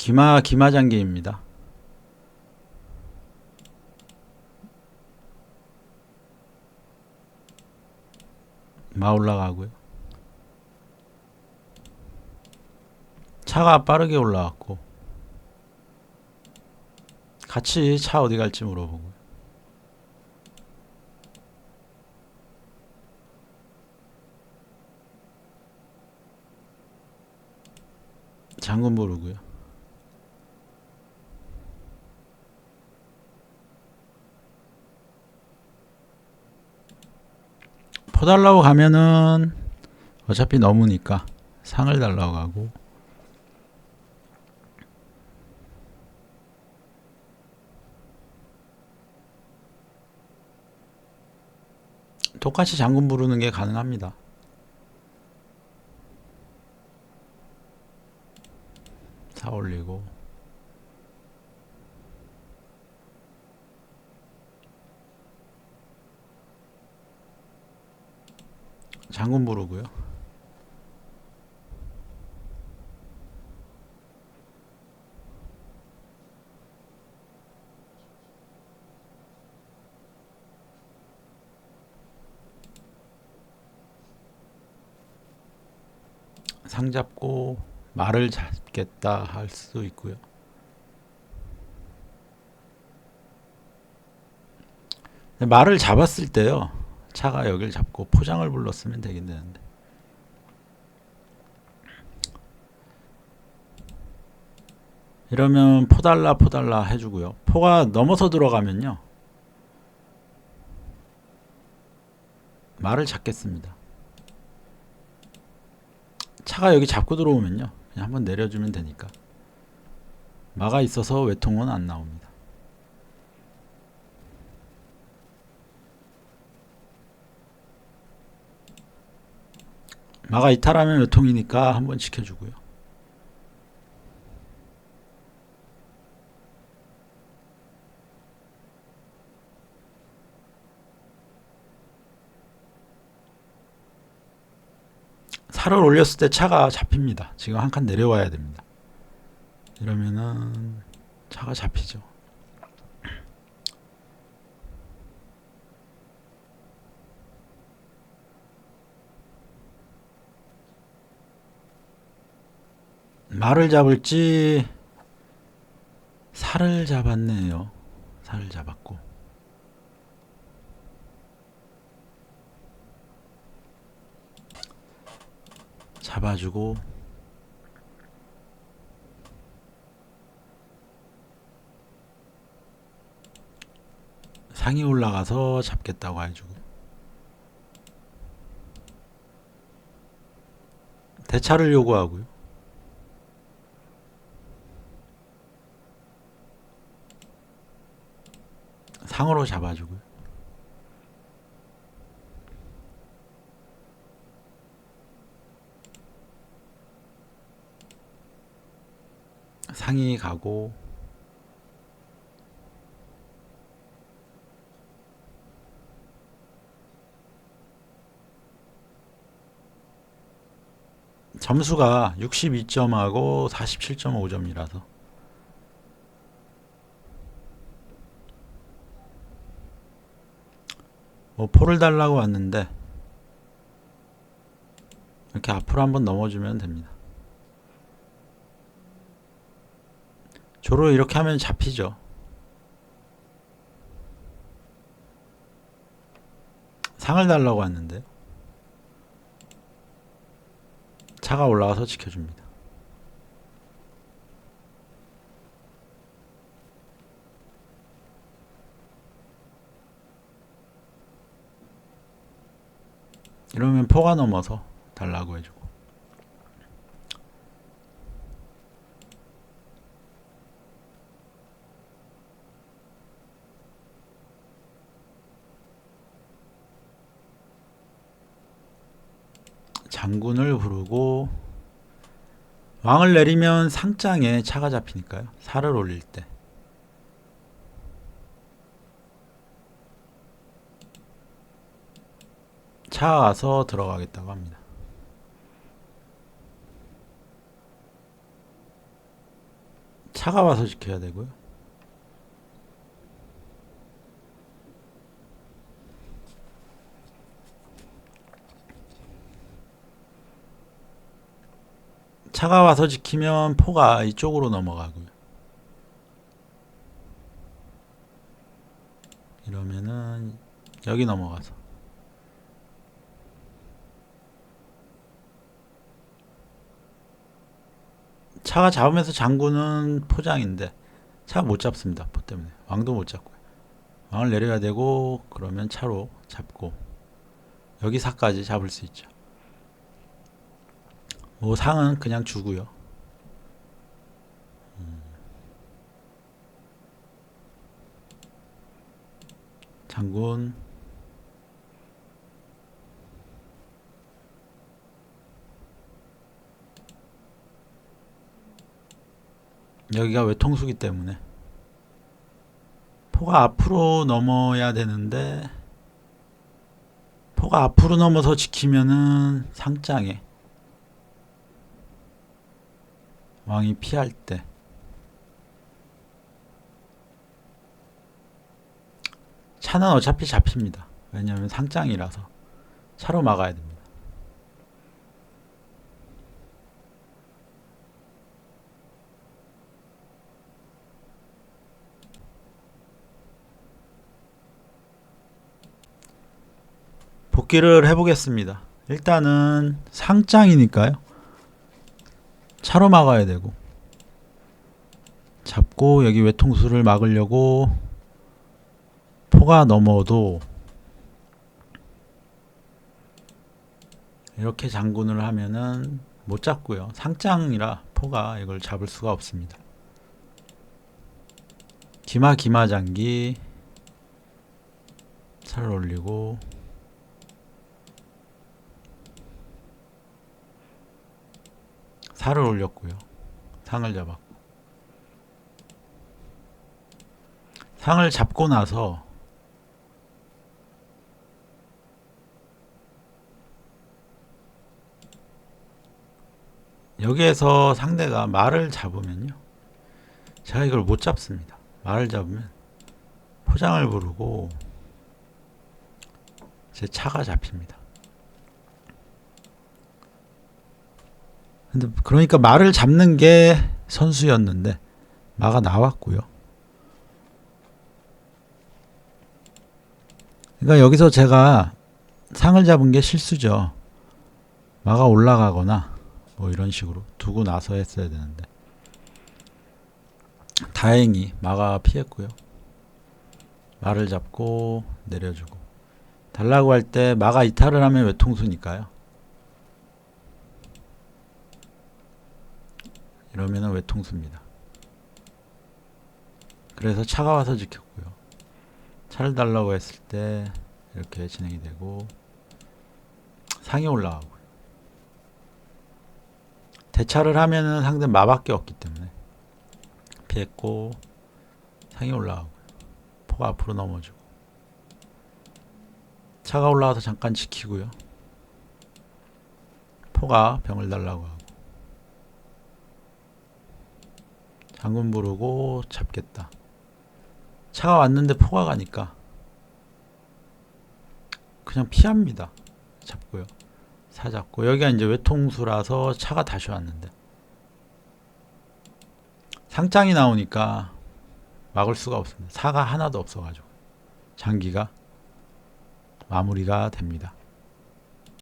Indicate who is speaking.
Speaker 1: 기마 기마장기입니다. 마 올라가고요. 차가 빠르게 올라왔고 같이 차 어디 갈지 물어보고 장군 부르고요. 포 달라고 가면은 어차피 넘으니까 상을 달라고 가고 똑같이 장군 부르는 게 가능합니다. 사 올리고 장군 부르고요. 상 잡고 말을 잡겠다 할 수도 있고요. 말을 잡았을 때요. 차가 여길 잡고 포장을 불렀으면 되긴 되는데. 이러면 포달라 포달라 해주고요. 포가 넘어서 들어가면요. 말을 잡겠습니다. 차가 여기 잡고 들어오면요. 그냥 한번 내려주면 되니까. 마가 있어서 외통은 안 나옵니다. 마가 이탈하면 외통이니까 한번 지켜주고요. 살을 올렸을 때 차가 잡힙니다. 지금 한 칸 내려와야 됩니다. 이러면은 차가 잡히죠. 말을 잡을지 살을 잡았네요. 살을 잡았고 잡아주고 상이 올라가서 잡겠다고 해주고 대차를 요구하고요. 상으로 잡아주고요. 상이 가고 점수가 62점하고 47.5점이라서 뭐 포를 달라고 왔는데 이렇게 앞으로 한번 넘어주면 됩니다. 조로 이렇게 하면 잡히죠. 상을 달라고 왔는데 차가 올라와서 지켜줍니다. 이러면 포가 넘어서 달라고 해주고 장군을 부르고 왕을 내리면 상장에 차가 잡히니까요. 살을 올릴 때. 차 와서 들어가겠다고 합니다. 차가 와서 지켜야 되고요. 차가 와서 지키면 포가 이쪽으로 넘어가고요. 이러면은 여기 넘어가서 차가 잡으면서 장군은 포장인데 차가 못 잡습니다. 포 때문에 왕도 못 잡고요. 왕을 내려야 되고 그러면 차로 잡고 여기 사까지 잡을 수 있죠. 뭐 상은 그냥 주고요. 음. 장군 여기가 외통수기 때문에 포가 앞으로 넘어야 되는데 포가 앞으로 넘어서 지키면은 상장에 왕이 피할 때 차는 어차피 잡힙니다. 왜냐하면 상장이라서 차로 막아야 됩니다. 복귀를 해보겠습니다. 일단은 상장이니까요. 차로 막아야 되고 잡고 여기 외통수를 막으려고 포가 넘어도 이렇게 장군을 하면은 못 잡고요. 상장이라 포가 이걸 잡을 수가 없습니다. 기마 기마 장기 차를 올리고 살을 올렸고요. 상을 잡았고. 상을 잡고 나서 여기에서 상대가 말을 잡으면요. 제가 이걸 못 잡습니다. 말을 잡으면 포장을 부르고 제 차가 잡힙니다. 근데 그러니까 말을 잡는 게 선수였는데 마가 나왔고요. 그러니까 여기서 제가 상을 잡은 게 실수죠. 마가 올라가거나 뭐 이런 식으로 두고 나서 했어야 되는데 다행히 마가 피했고요. 말을 잡고 내려주고 달라고 할 때 마가 이탈을 하면 외통수니까요. 이러면은 외통수입니다. 그래서 차가 와서 지켰고요. 차를 달라고 했을 때 이렇게 진행이 되고 상이 올라가고 대차를 하면은 상대 마밖에 없기 때문에 피했고 상이 올라가고 포가 앞으로 넘어지고 차가 올라와서 잠깐 지키고요. 포가 병을 달라고 하고 장군 부르고 잡겠다. 차가 왔는데 포가 가니까 그냥 피합니다. 잡고요. 사 잡고 여기가 이제 외통수라서 차가 다시 왔는데 상장이 나오니까 막을 수가 없습니다. 사가 하나도 없어가지고 장기가 마무리가 됩니다.